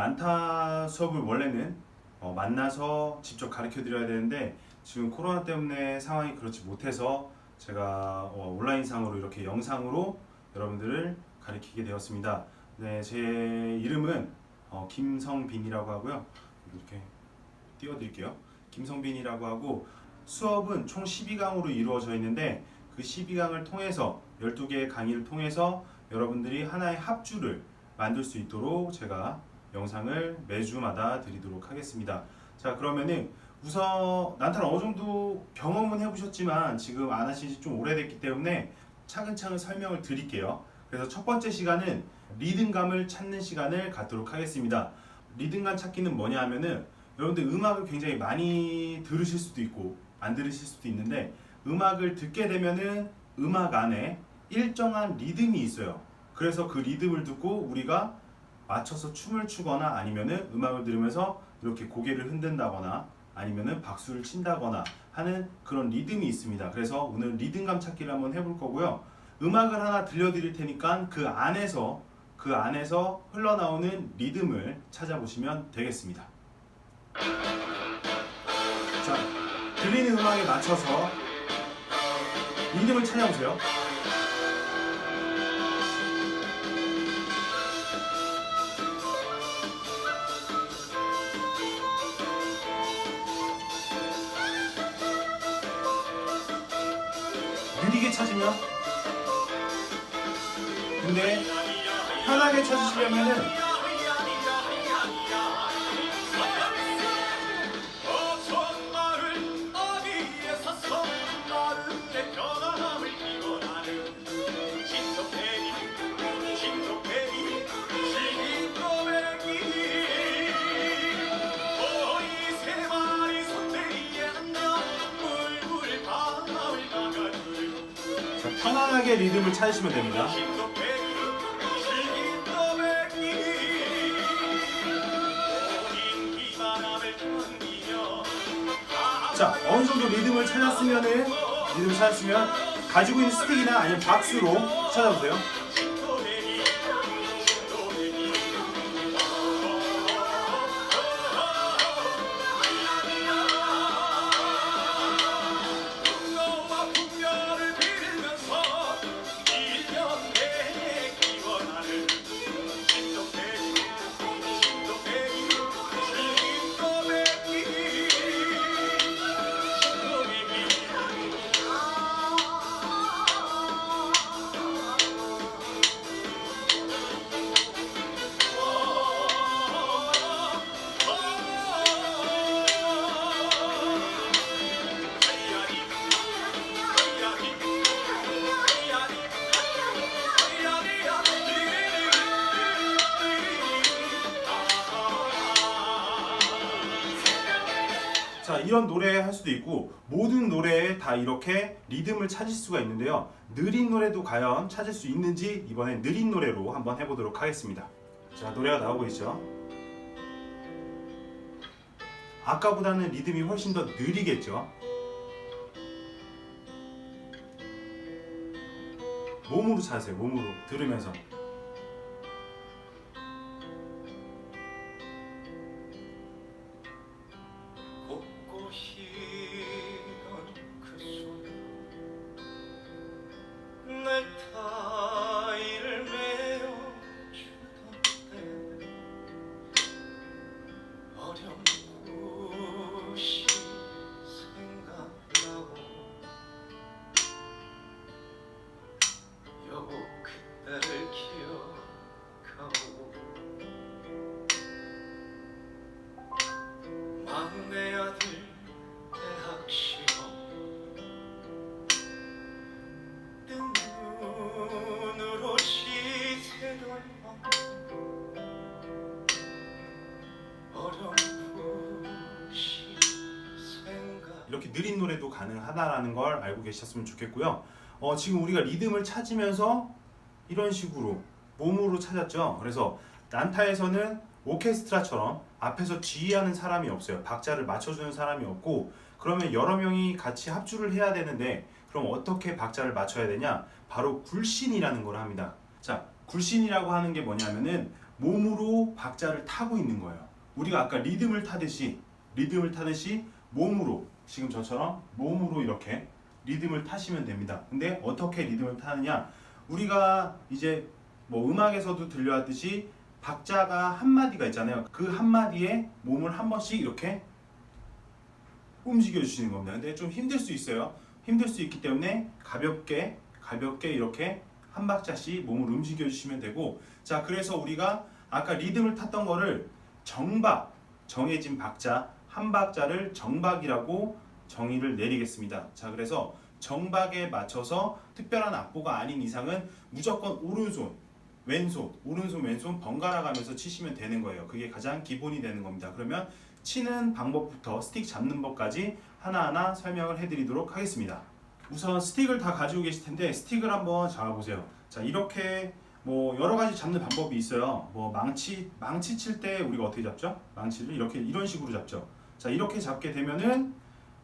난타 수업을 원래는 어, 만나서 직접 가르쳐 드려야 되는데 지금 코로나 때문에 상황이 그렇지 못해서 제가 어, 온라인상으로 이렇게 영상으로 여러분들을 가르치게 되었습니다. 네, 제 이름은 어, 김성빈이라고 하고요. 이렇게 띄워드릴게요. 김성빈이라고 하고 수업은 총 12강으로 이루어져 있는데 그 12강을 통해서 12개의 강의를 통해서 여러분들이 하나의 합주를 만들 수 있도록 제가 영상을 매주마다 드리도록 하겠습니다. 자 그러면은 우선 난타를 어느 정도 경험은 해보셨지만 지금 안 하신 지 좀 오래됐기 때문에 차근차근 설명을 드릴게요. 그래서 첫 번째 시간은 리듬감을 찾는 시간을 갖도록 하겠습니다. 리듬감 찾기는 뭐냐 하면은 여러분들 음악을 굉장히 많이 들으실 수도 있고 안 들으실 수도 있는데 음악을 듣게 되면은 음악 안에 일정한 리듬이 있어요. 그래서 그 리듬을 듣고 우리가 맞춰서 춤을 추거나 아니면은 음악을 들으면서 이렇게 고개를 흔든다거나 아니면은 박수를 친다거나 하는 그런 리듬이 있습니다. 그래서 오늘 리듬감 찾기를 한번 해볼 거고요. 음악을 하나 들려드릴 테니까 그 안에서 그 안에서 흘러나오는 리듬을 찾아보시면 되겠습니다. 자, 들리는 음악에 맞춰서 리듬을 찾아보세요. 찾으면? 근데 편하게 찾으시려면은 편안하게 리듬을 찾으시면 됩니다. 자, 어느 정도 리듬을 찾았으면은 리듬을 찾았으면 가지고 있는 스틱이나 아니면 박스로 찾아보세요. 이런 노래 할 수도 있고 모든 노래에 다 이렇게 리듬을 찾을 수가 있는데요. 느린 노래도 과연 찾을 수 있는지 이번엔 느린 노래로 한번 해보도록 하겠습니다. 자, 노래가 나오고 있죠. 아까보다는 리듬이 훨씬 더 느리겠죠. 몸으로 찾으세요. 몸으로 들으면서. 노래도 가능하다라는 걸 알고 계셨으면 좋겠고요. 어, 지금 우리가 리듬을 찾으면서 이런 식으로 몸으로 찾았죠. 그래서 난타에서는 오케스트라처럼 앞에서 지휘하는 사람이 없어요. 박자를 맞춰주는 사람이 없고 그러면 여러 명이 같이 합주를 해야 되는데 그럼 어떻게 박자를 맞춰야 되냐? 바로 굴신이라는 걸 합니다. 자, 굴신이라고 하는 게 뭐냐면은 몸으로 박자를 타고 있는 거예요. 우리가 아까 리듬을 타듯이 리듬을 타듯이 몸으로 지금 저처럼 몸으로 이렇게 리듬을 타시면 됩니다. 근데 어떻게 리듬을 타느냐? 우리가 이제 뭐 음악에서도 들려왔듯이 박자가 한 마디가 있잖아요. 그 한 마디에 몸을 한 번씩 이렇게 움직여 주시는 겁니다. 근데 좀 힘들 수 있어요. 힘들 수 있기 때문에 가볍게 가볍게 이렇게 한 박자씩 몸을 움직여 주시면 되고 자 그래서 우리가 아까 리듬을 탔던 거를 정박 정해진 박자 한 박자를 정박이라고 정의를 내리겠습니다. 자 그래서 정박에 맞춰서 특별한 악보가 아닌 이상은 무조건 오른손 왼손 오른손 왼손 번갈아 가면서 치시면 되는 거예요. 그게 가장 기본이 되는 겁니다. 그러면 치는 방법부터 스틱 잡는 법까지 하나하나 설명을 해드리도록 하겠습니다. 우선 스틱을 다 가지고 계실 텐데 스틱을 한번 잡아보세요. 자 이렇게 뭐 여러 가지 잡는 방법이 있어요. 뭐 망치 망치 칠 때 우리가 어떻게 잡죠? 망치를 이렇게 이런 식으로 잡죠. 자 이렇게 잡게 되면은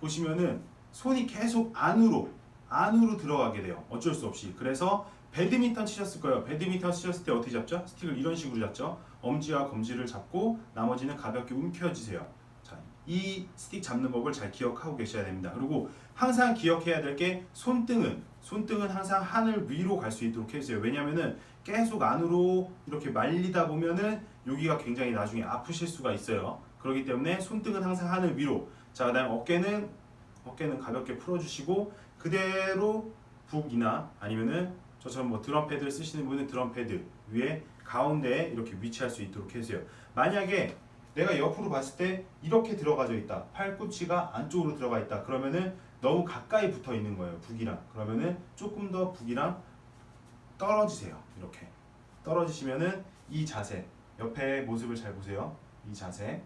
보시면은 손이 계속 안으로 안으로 들어가게 돼요. 어쩔 수 없이. 그래서 배드민턴 치셨을 거예요. 배드민턴 치셨을 때 어떻게 잡죠? 스틱을 이런 식으로 잡죠. 엄지와 검지를 잡고 나머지는 가볍게 움켜쥐세요. 자, 이 스틱 잡는 법을 잘 기억하고 계셔야 됩니다. 그리고 항상 기억해야 될 게 손등은 손등은 항상 하늘 위로 갈 수 있도록 해주세요. 왜냐면은 계속 안으로 이렇게 말리다 보면은 여기가 굉장히 나중에 아프실 수가 있어요. 그렇기 때문에 손등은 항상 하늘 위로. 자, 그다음 어깨는 어깨는 가볍게 풀어주시고 그대로 북이나 아니면은 저처럼 뭐 드럼 패드를 쓰시는 분은 드럼 패드 위에 가운데에 이렇게 위치할 수 있도록 해주세요. 만약에 내가 옆으로 봤을 때 이렇게 들어가져 있다. 팔꿈치가 안쪽으로 들어가 있다. 그러면은 너무 가까이 붙어 있는 거예요. 북이랑. 그러면은 조금 더 북이랑 떨어지세요. 이렇게. 떨어지시면은 이 자세. 옆에 모습을 잘 보세요. 이 자세.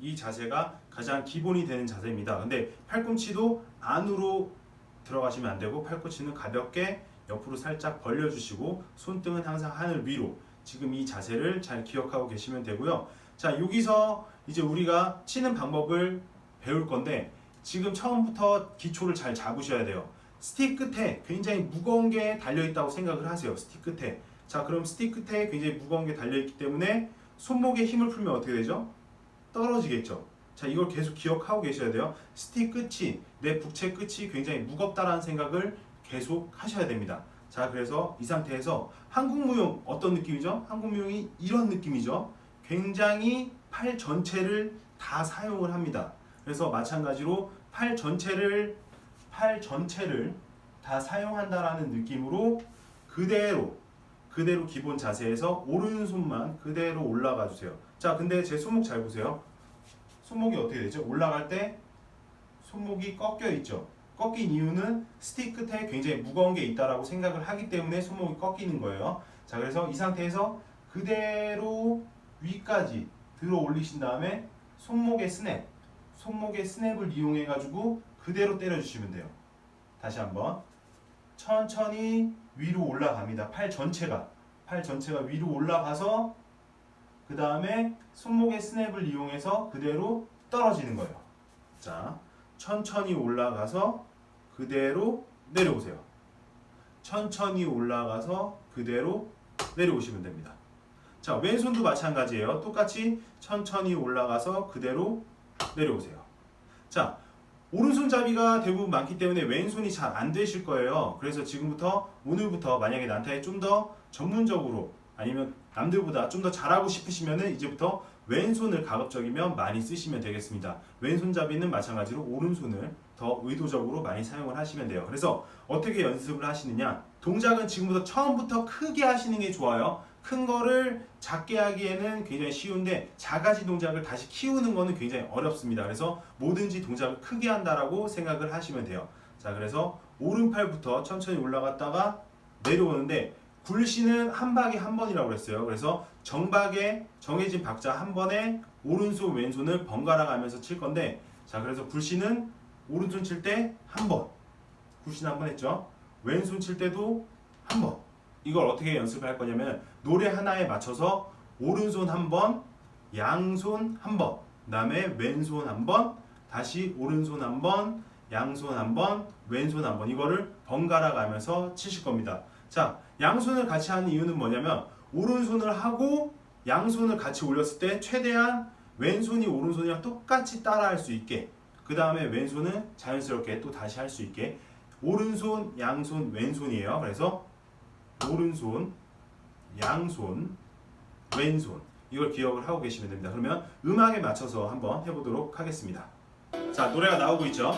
이 자세가 가장 기본이 되는 자세입니다. 근데 팔꿈치도 안으로 들어가시면 안 되고 팔꿈치는 가볍게 옆으로 살짝 벌려주시고 손등은 항상 하늘 위로 지금 이 자세를 잘 기억하고 계시면 되고요. 자 여기서 이제 우리가 치는 방법을 배울 건데 지금 처음부터 기초를 잘 잡으셔야 돼요. 스틱 끝에 굉장히 무거운 게 달려 있다고 생각을 하세요. 스틱 끝에. 자 그럼 스틱 끝에 굉장히 무거운 게 달려 있기 때문에 손목에 힘을 풀면 어떻게 되죠? 떨어지겠죠. 자, 이걸 계속 기억하고 계셔야 돼요. 스틱 끝이, 내 북채 끝이 굉장히 무겁다라는 생각을 계속 하셔야 됩니다. 자, 그래서 이 상태에서 한국무용 어떤 느낌이죠? 한국무용이 이런 느낌이죠. 굉장히 팔 전체를 다 사용을 합니다. 그래서 마찬가지로 팔 전체를, 팔 전체를 다 사용한다라는 느낌으로 그대로, 그대로 기본 자세에서 오른손만 그대로 올라가 주세요. 자, 근데 제 손목 잘 보세요. 손목이 어떻게 되죠? 올라갈 때 손목이 꺾여 있죠. 꺾인 이유는 스틱 끝에 굉장히 무거운 게 있다라고 생각을 하기 때문에 손목이 꺾이는 거예요. 자, 그래서 이 상태에서 그대로 위까지 들어 올리신 다음에 손목의 스냅, 손목의 스냅을 이용해 가지고 그대로 때려 주시면 돼요. 다시 한번 천천히 위로 올라갑니다. 팔 전체가 팔 전체가 위로 올라가서 그 다음에 손목의 스냅을 이용해서 그대로 떨어지는 거예요. 자, 천천히 올라가서 그대로 내려오세요. 천천히 올라가서 그대로 내려오시면 됩니다. 자, 왼손도 마찬가지예요. 똑같이 천천히 올라가서 그대로 내려오세요. 자, 오른손잡이가 대부분 많기 때문에 왼손이 잘 안 되실 거예요. 그래서 지금부터 오늘부터 만약에 난타에 좀 더 전문적으로 아니면 남들보다 좀 더 잘하고 싶으시면은 이제부터 왼손을 가급적이면 많이 쓰시면 되겠습니다. 왼손잡이는 마찬가지로 오른손을 더 의도적으로 많이 사용을 하시면 돼요. 그래서 어떻게 연습을 하시느냐? 동작은 지금부터 처음부터 크게 하시는 게 좋아요. 큰 거를 작게 하기에는 굉장히 쉬운데 작아진 동작을 다시 키우는 거는 굉장히 어렵습니다. 그래서 뭐든지 동작을 크게 한다라고 생각을 하시면 돼요. 자, 그래서 오른팔부터 천천히 올라갔다가 내려오는데 굴시는 한 박에 한 번이라고 그랬어요. 그래서 정박에 정해진 박자 한 번에 오른손 왼손을 번갈아 가면서 칠 건데 자 그래서 굴시는 오른손 칠 때 한 번, 굴시는 한 번 했죠. 왼손 칠 때도 한 번. 이걸 어떻게 연습을 할 거냐면 노래 하나에 맞춰서 오른손 한 번, 양손 한 번, 그다음에 왼손 한 번, 다시 오른손 한 번, 양손 한 번, 왼손 한 번 이거를 번갈아 가면서 치실 겁니다. 자, 양손을 같이 하는 이유는 뭐냐면 오른손을 하고 양손을 같이 올렸을 때 최대한 왼손이 오른손이랑 똑같이 따라할 수 있게 그 다음에 왼손은 자연스럽게 또 다시 할 수 있게 오른손, 양손, 왼손이에요. 그래서 오른손, 양손, 왼손 이걸 기억을 하고 계시면 됩니다. 그러면 음악에 맞춰서 한번 해보도록 하겠습니다. 자 노래가 나오고 있죠.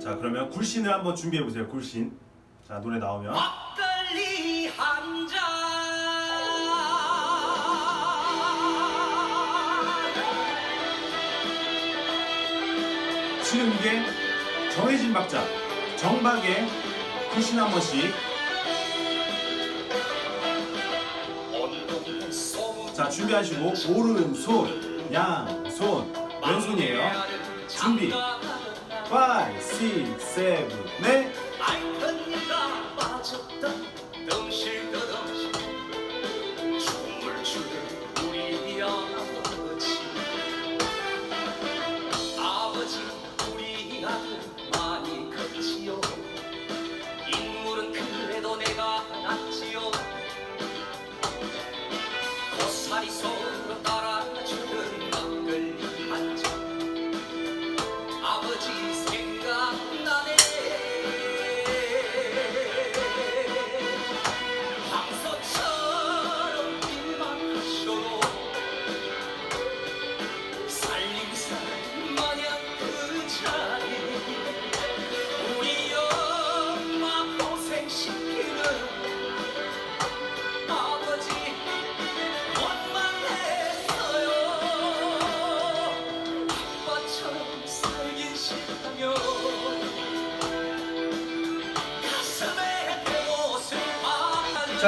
자 그러면 굴신을 한번 준비해 보세요. 굴신. 자 노래 나오면 이게 정해진 박자 정박에 굴신 한 번씩. 자 준비하시고 오른손, 양손, 왼손이에요. 준비. 5, 6, 7, 8.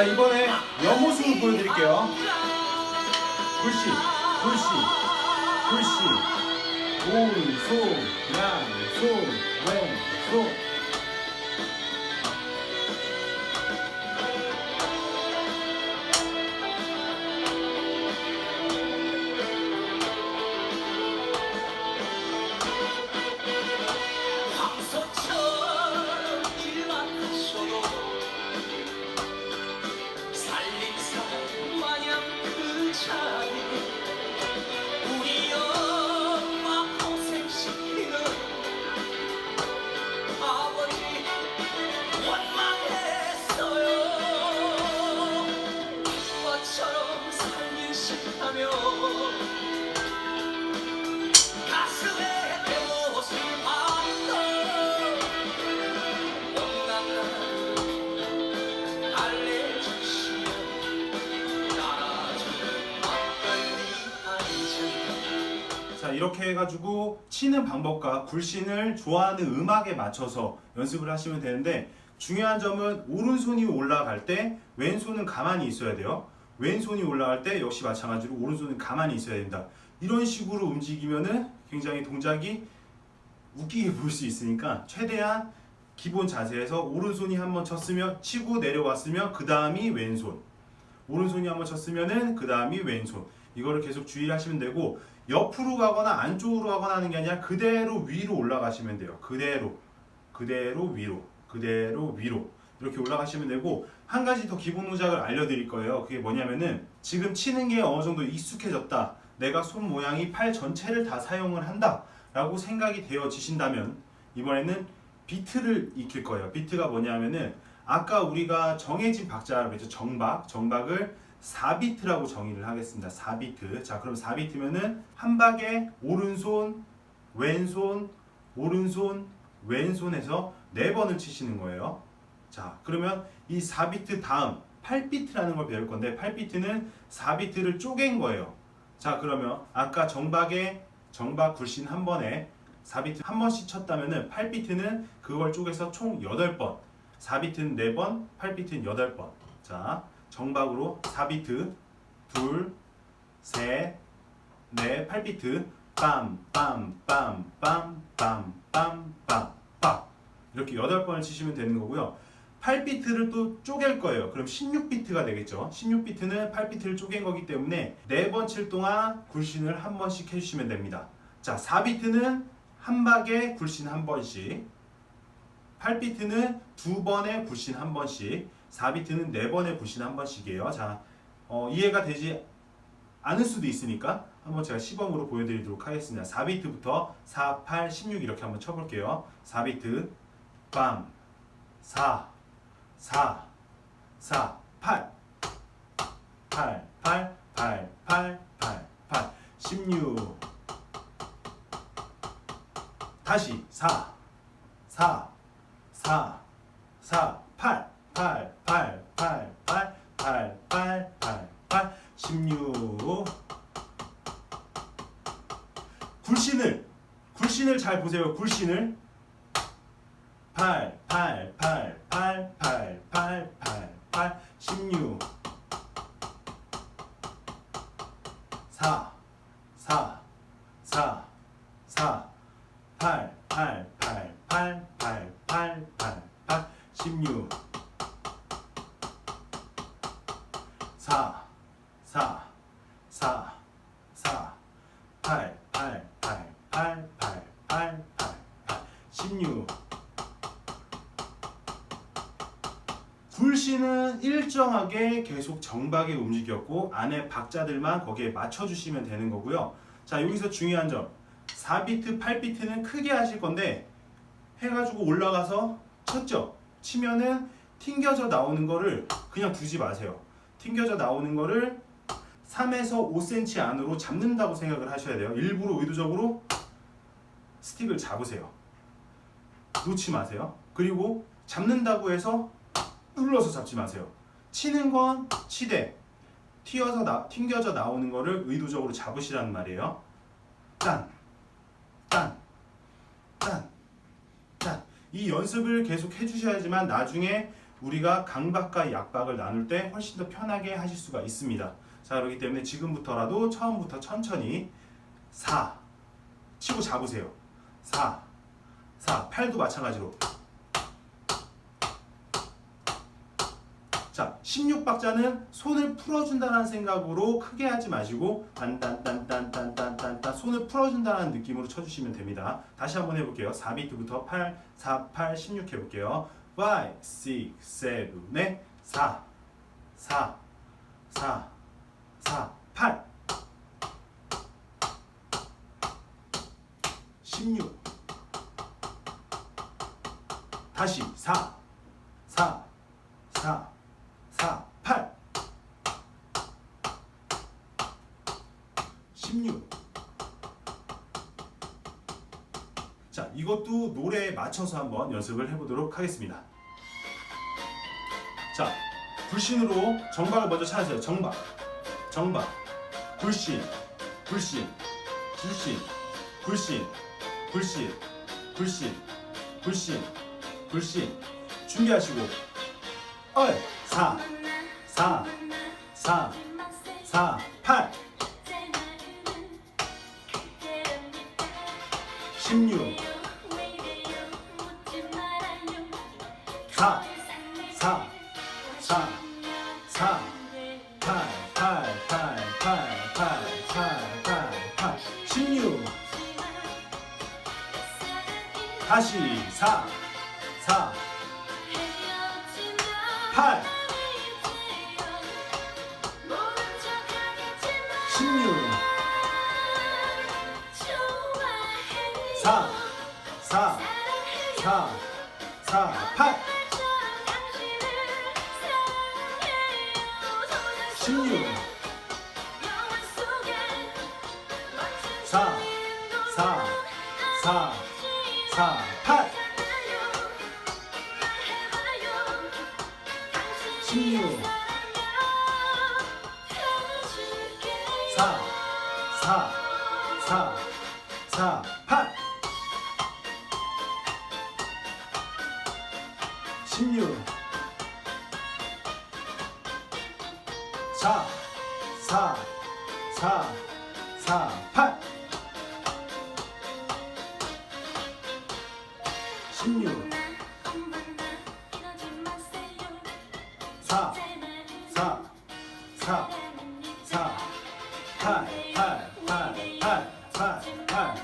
이번에 옆모습을 보여드릴게요. 굴신, 굴신, 굴신. 오른손, 양손, 왼손. 이렇게 해가지고 치는 방법과 굴신을 좋아하는 음악에 맞춰서 연습을 하시면 되는데 중요한 점은 오른손이 올라갈 때 왼손은 가만히 있어야 돼요. 왼손이 올라갈 때 역시 마찬가지로 오른손은 가만히 있어야 된다. 이런 식으로 움직이면은 굉장히 동작이 웃기게 보일 수 있으니까 최대한 기본 자세에서 오른손이 한번 쳤으면 치고 내려왔으면 그 다음이 왼손 오른손이 한번 쳤으면은 그 다음이 왼손 이거를 계속 주의하시면 되고 옆으로 가거나 안쪽으로 가거나 하는 게 아니라 그대로 위로 올라가시면 돼요. 그대로. 그대로 위로. 그대로 위로. 이렇게 올라가시면 되고 한 가지 더 기본 동작을 알려드릴 거예요. 그게 뭐냐면은 지금 치는 게 어느 정도 익숙해졌다. 내가 손 모양이 팔 전체를 다 사용을 한다. 라고 생각이 되어지신다면 이번에는 비트를 익힐 거예요. 비트가 뭐냐면은 아까 우리가 정해진 박자라고 했죠? 정박. 정박을 4비트라고 정의를 하겠습니다. 4비트. 자 그럼 4비트면은 한 박에 오른손 왼손 오른손 왼손에서 네 번을 치시는 거예요. 자 그러면 이 4비트 다음 8비트라는 걸 배울 건데 8비트는 4비트를 쪼갠 거예요. 자 그러면 아까 정박에 정박 굴신 한 번에 4비트 한 번씩 쳤다면은 8비트는 그걸 쪼개서 총 8번 4비트는 4번 8비트는 8번. 자 정박으로 4비트 둘, 셋, 넷, 8비트. 빰빰빰빰빰빰빰빰. 이렇게 8번을 치시면 되는 거고요. 8비트를 또 쪼갤 거예요. 그럼 16비트가 되겠죠. 16비트는 8비트를 쪼갠 거기 때문에 4번 칠 동안 굴신을 한 번씩 해주시면 됩니다. 자 4비트는 한 박에 굴신 한 번씩 8비트는 두 번에 굴신 한 번씩 4비트는 4번의 불신 한 번씩이에요. 자, 어, 이해가 되지 않을 수도 있으니까 한번 제가 시범으로 보여드리도록 하겠습니다. 4비트부터 4, 8, 16 이렇게 한번 쳐볼게요. 4비트 빵 4, 4, 4, 8 8, 8, 8, 8, 8, 8 16 다시 4, 4, 4, 4, 8, 8, 8, 8, 8, 8, 8, 8, 8, 16 굴신을 굴신을 잘 보세요. 굴신을. 8, 8, 8, 8, 8, 8, 8, 8, 16 4, 계속 정박에 움직였고 안에 박자들만 거기에 맞춰주시면 되는 거고요. 자 여기서 중요한 점 4비트, 8비트는 크게 하실 건데 해가지고 올라가서 쳤죠. 치면은 튕겨져 나오는 거를 그냥 두지 마세요. 튕겨져 나오는 거를 3에서 5cm 안으로 잡는다고 생각을 하셔야 돼요. 일부러 의도적으로 스틱을 잡으세요. 놓지 마세요. 그리고 잡는다고 해서 눌러서 잡지 마세요. 치는 건 치되 튀어서 나, 튕겨져 나오는 거를 의도적으로 잡으시라는 말이에요. 딴, 딴, 딴, 딴. 이 연습을 계속 해주셔야지만 나중에 우리가 강박과 약박을 나눌 때 훨씬 더 편하게 하실 수가 있습니다. 자, 그렇기 때문에 지금부터라도 처음부터 천천히 4 치고 잡으세요. 4, 4, 8도 마찬가지로 자, 16박자는 손을 풀어준다는 생각으로 크게 하지 마시고 딴딴딴딴딴딴딴 손을 풀어준다는 느낌으로 쳐주시면 됩니다. 다시 한번 해볼게요. 4비트부터 8, 4, 8, 16 해볼게요. 5, 6, 7, 8, 4, 4, 4, 4, 8, 16 다시 4, 4, 4, 4, 8 16 자, 이것도 노래에 맞춰서 한번 연습을 해보도록 하겠습니다. 자, 불신으로 정박을 먼저 찾으세요. 정박, 정박, 불신, 불신, 불신, 불신, 불신, 불신, 불신, 불신. 준비하시고, 얼, 4, 4, 4, 4, 8, 16, 4, 4, 4, 4, 8, 8, 8, 8, 8, 8, 8, 8, 16. 다시 4, 4, 8, 16, 4, 4, 4, 4, 8, 16, 4, 4, 4, 4, 4, 4, 8, 8, 8, 8, 8, 8.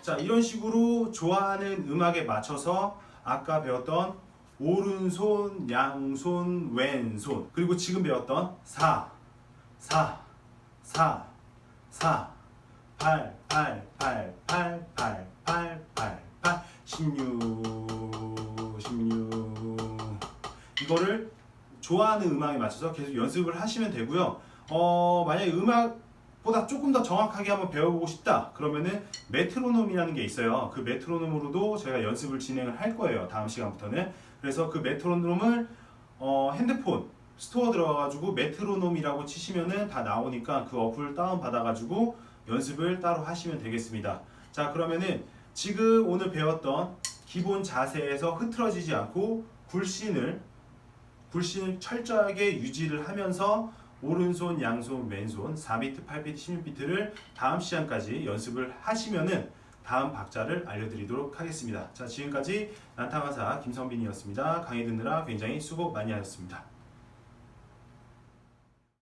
자, 이런 식으로 좋아하는 음악에 맞춰서 아까 배웠던 오른손, 양손, 왼손. 그리고 지금 배웠던 4, 4, 4, 4, 8, 8, 8, 8, 8, 8, 8, 8, 16, 16. 이거를 좋아하는 음악에 맞춰서 계속 연습을 하시면 되고요. 어, 만약에 음악보다 조금 더 정확하게 한번 배워보고 싶다. 그러면은 메트로놈이라는 게 있어요. 그 메트로놈으로도 제가 연습을 진행을 할 거예요. 다음 시간부터는. 그래서 그 메트로놈을 어, 핸드폰 스토어 들어가가지고 메트로놈이라고 치시면은 다 나오니까 그 어플 다운 받아가지고 연습을 따로 하시면 되겠습니다. 자 그러면은 지금 오늘 배웠던 기본 자세에서 흐트러지지 않고 굴신을 굴신을 철저하게 유지를 하면서 오른손, 양손, 왼손 4비트, 8비트, 16비트를 다음 시간까지 연습을 하시면은 다음 박자를 알려드리도록 하겠습니다. 자 지금까지 난타가사 김성빈이었습니다. 강의 듣느라 굉장히 수고 많이 하셨습니다.